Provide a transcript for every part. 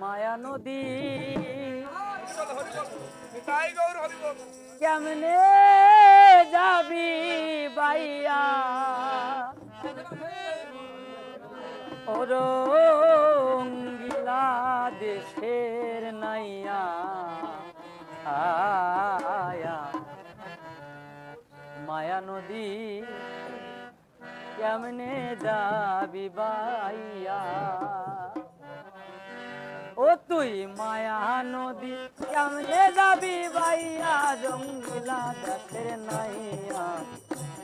মায়া নদী। কেমনে যাবি বাইয়া ওরঙ্গিলা দেশের নাইয়া। আয়া। মায়া নদী কেমনে যাবি বাইয়া তুই মায়া নদী কেমনে যাবি বাইয়া জঙ্গিলা দেশের নাইয়া।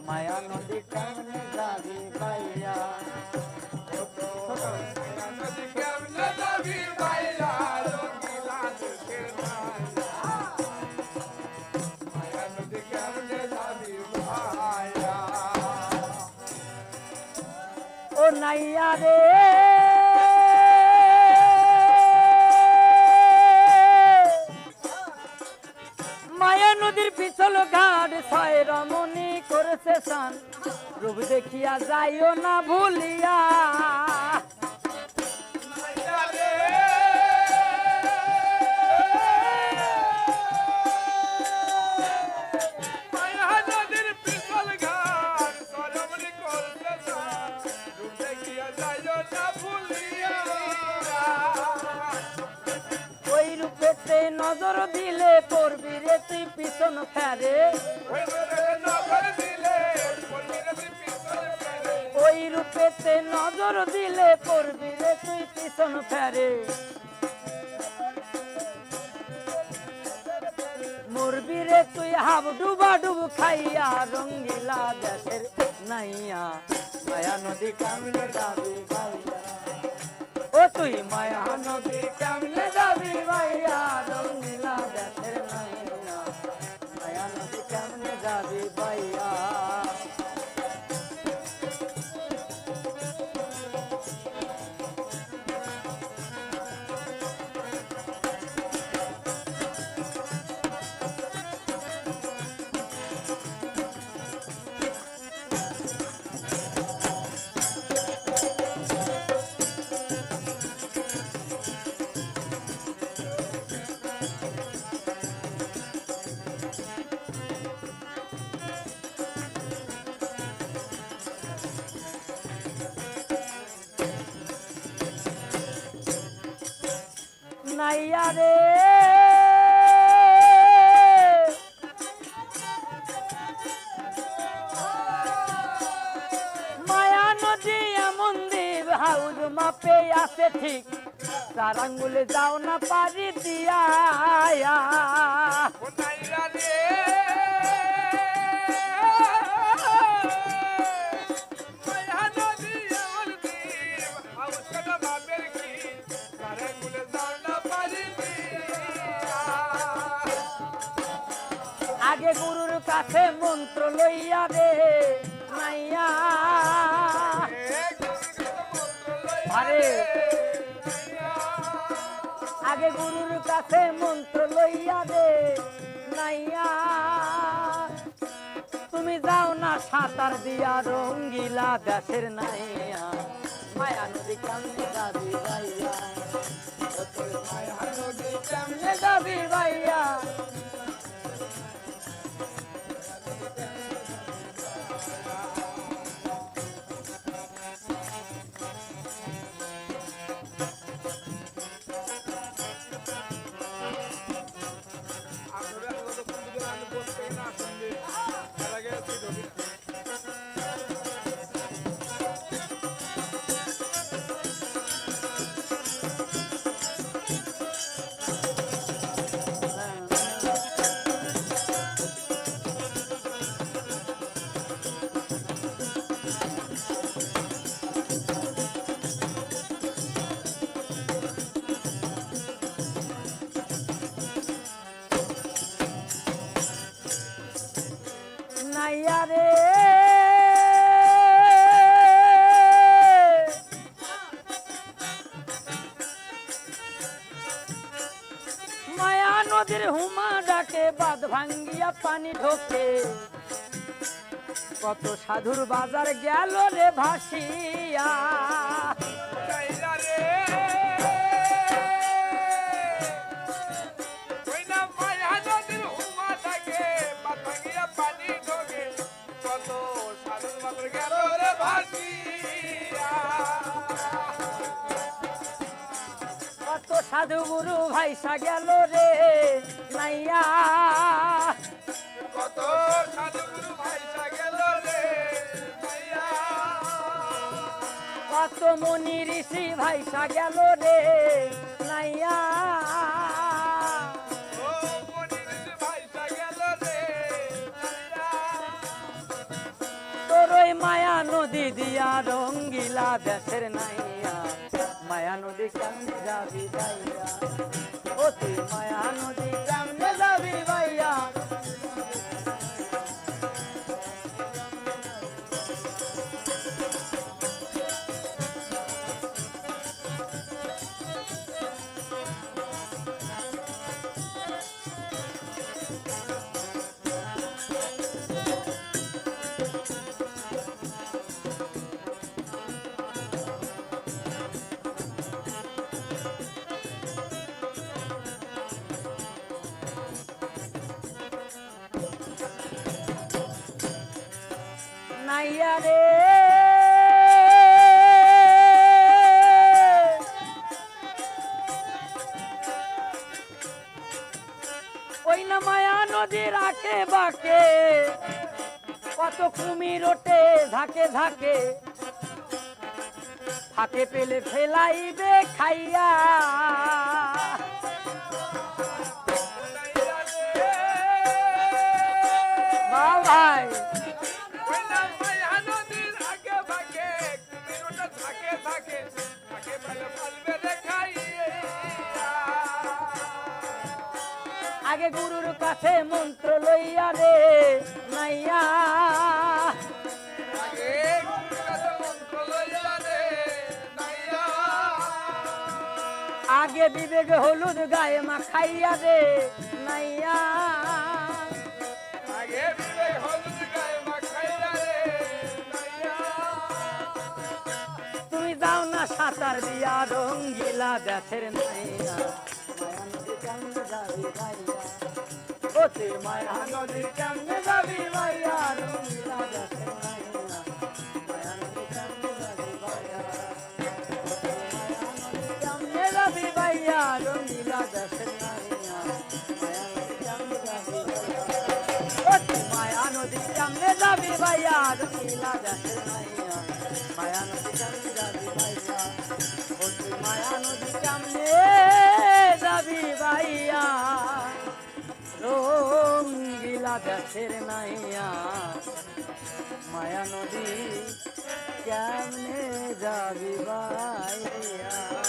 মায়া নদী কেমনে যাবি বাইয়া নদী কেমনে যাবি রমণী করেছে সান রূপ দেখিয়া যাইও না ভুলিয়া। নজর দিলে পড়বি রে তুই পিছন ফেরে। ওই ওই রূপেতে নজর দিলে পড়বি রে তুই পিছন ফেরে। মরবি রে তুই হাব ডুবা ডুব খাইয়া, রঙ্গিলা দেশের নাইয়া। মায়া নদী কামলে যাবি ভাইয়া ও তুই মায়া। নদী কেমনে যাবি ভাইয়া রঙ্গিলা দেশের নাইয়া নাইয়া রে। মায়া নদী এমন দ্বীপ হাউজ মাপে আছে ঠিক। তার আঙ্গুলে যাও না পারি দিয়া। কাছে মন্ত্র লইয়া নাইয়া। আগে গুরুর কাছে মন্ত্র লইয়া দে তুমি যাও না সাঁতার দিয়া, রঙ্গিলা দেশের নাইয়া। মায়া নদী কামনে যাবি ভাইয়া। মায়া নদী কামনে যাবি ভাইয়া। ভাঙ্গিয়া পানি ঢোকে। কত সাধুর বাজার গেল রে ভাসিয়া। কত সাধুর বাজার গেল রে ভাসিয়া। সাধু গুরু ভাইসা গেল রে নাইয়া কত সাধুগুরু ভাইসা গেল রে মাইয়া। কত মনি ঋষি ভাইসা গেল রে নাইয়া তোর মায়া নদী দিয়া রঙ্গিলা দেশের নাইয়া। নদী কেমনে যাবি ভাইয়া নাইয়া রে। ওই না মায়া নদীর আকে বাকে, কত কুমির ওঠে ঝাঁকে ঝাঁকে। ফাঁকে পেলে ফেলাইবে খাইয়া। আগে গুরুর কাছে মন্ত্র লইয়া রে নাইয়া আগে বিবেক হলুদ গায়ে মাখাইয়া রে নাইয়া আগে বিবেক হলুদ গায়ে রে নাইয়া তুমি যাও না সাঁতার দিয়া রঙ্গিলা দেশের নাইয়া মায়া নদী কেমনে যাবি ভাইয়া ও তুই মায়া নদী কেমনে যাবি ভাইয়া রঙ্গিলা দেশের মায়া নদী কেমনে যাবি ভাইয়া কেমনে যাবি ভাইয়া রঙ্গিলা দেশের মায়া নদী কেমনে যাবি ভাইয়া ও তুই মায়া গাছের নাইয়া মায়া নদী কেমনে যাবি বাইয়া